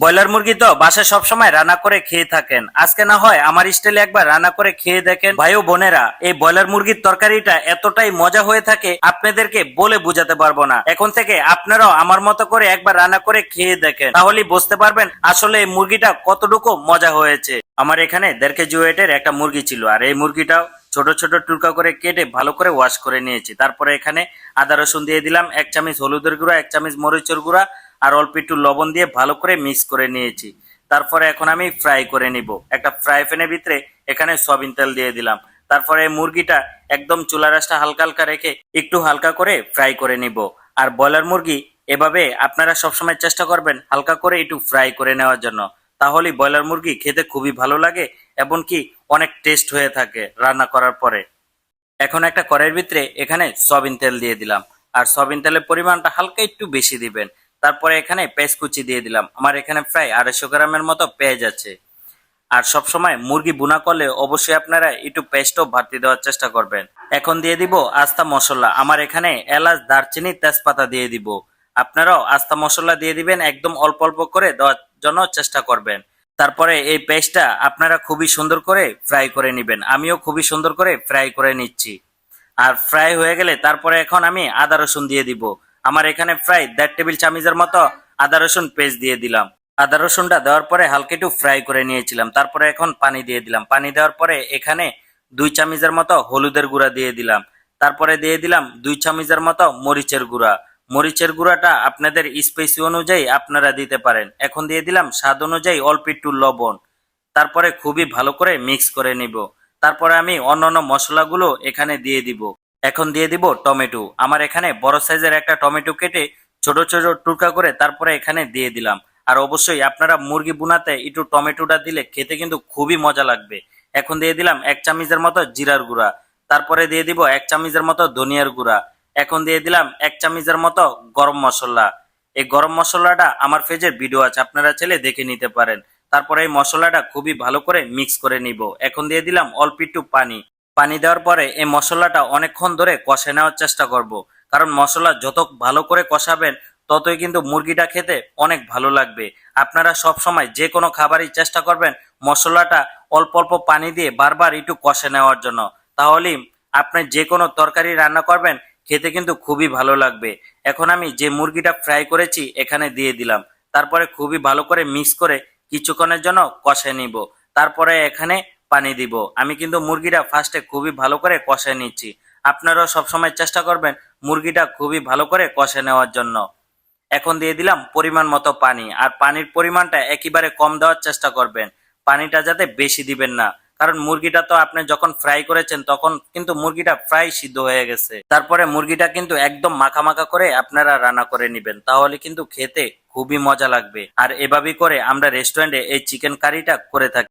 Broiler মুরগি তো বাসায় সবসময় রান্না করে খেয়ে থাকেন। আজকে না হয় আমার স্টাইলে একবার রান্না করে খেয়ে দেখেন ভাই ও বোনেরা, এই ব্রয়লার মুরগির তরকারিটা এতটাই মজা হয়ে থাকে, আপনাদেরকে বলে বোঝাতে পারব না। এখন থেকে আপনারাও আমার মতো করে একবার রান্না করে খেয়ে দেখেন, তাহলেই বুঝতে পারবেন আসলে এই মুরগিটা কতটুকু মজা হয়েছে। আমার এখানে দেড় কেজি ওয়েটের একটা মুরগি ছিল, আর এই মুরগিটাও ছোট ছোট টুকরা করে কেটে ভালো করে ওয়াশ করে নিয়েছি। তারপরে এখানে আদা রসুন দিয়ে দিলাম, এক চামচ হলুদের গুঁড়া, এক চামচ মরিচের গুঁড়া আর অল্প একটু লবণ দিয়ে ভালো করে মিক্স করে নিয়েছি। তারপরে এখন আমি ফ্রাই করে নিব। একটা ফ্রাই প্যানের ভিতরে এখানে সয়াবিন তেল দিয়ে দিলাম। তারপরে মুরগিটা একদম চুলা রাসটা হালকা হালকা রেখে একটু হালকা করে ফ্রাই করে নিব। আর ব্রয়লার মুরগি এভাবে আপনারা সবসময় চেষ্টা করবেন হালকা করে একটু ফ্রাই করে নেওয়ার জন্য। তাহলেই ব্রয়লার মুরগি খেতে খুবই ভালো লাগে এবং কি অনেক টেস্ট হয়ে থাকে রান্না করার পরে। এখন একটা কড়াইয়ের ভিতরে এখানে সয়াবিন তেল দিয়ে দিলাম। আর সয়াবিন তেলের পরিমাণটা হালকা একটু বেশি দিবেন। তারপরে এখানে পেঁয়াজ কুচি দিয়ে দিলাম। আমার এখানে প্রায় আড়াইশো গ্রামের মতো পেঁয়াজ আছে। আর সব সময় মুরগি বুনা করলে অবশ্যই আপনারা একটু পেস্টও বাড়তি দেওয়ার চেষ্টা করবেন। এখন দিয়ে দিব আস্তা মশলা। আমার এখানে এলাচ, দারচিনি, তেজপাতা দিয়ে দিব। আপনারাও আস্তা মশলা দিয়ে দিবেন, একদম অল্প অল্প করে দেওয়ার জন্য চেষ্টা করবেন। তারপরে এই পেস্টটা আপনারা খুবই সুন্দর করে ফ্রাই করে নেবেন। আমিও খুবই সুন্দর করে ফ্রাই করে নিচ্ছি। আর ফ্রাই হয়ে গেলে তারপরে এখন আমি আদা রসুন দিয়ে দিব। আমার এখানে প্রায় দেড় টেবিল চামিচের মতো আদা রসুন পেস্ট দিয়ে দিলাম। আদা রসুনটা দেওয়ার পরে হালকা একটু ফ্রাই করে নিয়েছিলাম। তারপরে এখন পানি দিয়ে দিলাম। পানি দেওয়ার পরে এখানে দুই চামিচের মতো হলুদের গুঁড়া দিয়ে দিলাম। তারপরে দিয়ে দিলাম দুই চামিচের মতো মরিচের গুঁড়া। মরিচের গুঁড়াটা আপনাদের স্পেসি অনুযায়ী আপনারা দিতে পারেন। এখন দিয়ে দিলাম স্বাদ অনুযায়ী অল্প একটু লবণ। তারপরে খুবই ভালো করে মিক্স করে নিব। তারপরে আমি অন্যান্য মশলাগুলো এখানে দিয়ে দিব। এখন দিয়ে দিব টমেটো। আমার এখানে বড় সাইজের একটা টমেটো কেটে ছোট ছোট টুকরা করে তারপরে এখানে দিয়ে দিলাম। আর অবশ্যই আপনারা মুরগি বুনাতে একটু টমেটোটা দিলে খেতে কিন্তু খুবই মজা লাগবে। এখন দিয়ে দিলাম এক চামচের মতো জিরার গুঁড়া। তারপরে দিয়ে দিব এক চামচের মতো ধনিয়ার গুঁড়া। এখন দিয়ে দিলাম এক চামচের মতো গরম মশলা। এই গরম মশলাটা আমার পেজের ভিডিও আছে, আপনারা চাইলে দেখে নিতে পারেন। তারপরে এই মশলাটা খুবই ভালো করে মিক্স করে নিব। এখন দিয়ে দিলাম অল্প একটু পানি। পানি দেওয়ার পরে এই মশলাটা অনেকক্ষণ ধরে কষে নেওয়ার চেষ্টা করব। কারণ মশলা যত ভালো করে কষাবেন, ততই কিন্তু মুরগিটা খেতে অনেক ভালো লাগবে। আপনারা সব সময় যে কোনো খাবারই চেষ্টা করবেন মশলাটা অল্প অল্প পানি দিয়ে বারবার একটু কষে নেওয়ার জন্য। তাহলেই আপনি যে কোনো তরকারি রান্না করবেন, খেতে কিন্তু খুবই ভালো লাগবে। এখন আমি যে মুরগিটা ফ্রাই করেছি, এখানে দিয়ে দিলাম। তারপরে খুবই ভালো করে মিক্স করে কিছুক্ষণের জন্য কষে নিব। তারপরে এখানে পানি দিব। আমি কিন্তু মুরগিটা ফার্স্টে খুবই ভালো করে কষে নিচ্ছি। আপনারাও সবসময় চেষ্টা করবেন মুরগিটা খুবই ভালো করে কষে নেওয়ার জন্য। এখন দিয়ে দিলাম পরিমাণ মতো পানি, আর পানির পরিমাণটা একেবারে কম দেওয়ার চেষ্টা করবেন। পানিটা যাতে বেশি দিবেন না, কারণ মুরগিটা তো আপনি যখন ফ্রাই করেছেন তখন কিন্তু মুরগিটা ফ্রাই সিদ্ধ হয়ে গেছে। তারপরে মুরগিটা কিন্তু একদম মাখা মাখা করে আপনারা রান্না করে নেবেন, তাহলে কিন্তু খেতে খুবই মজা লাগবে। আর এভাবেই করে আমরা রেস্টুরেন্টে এই চিকেন কারিটা করে থাকি।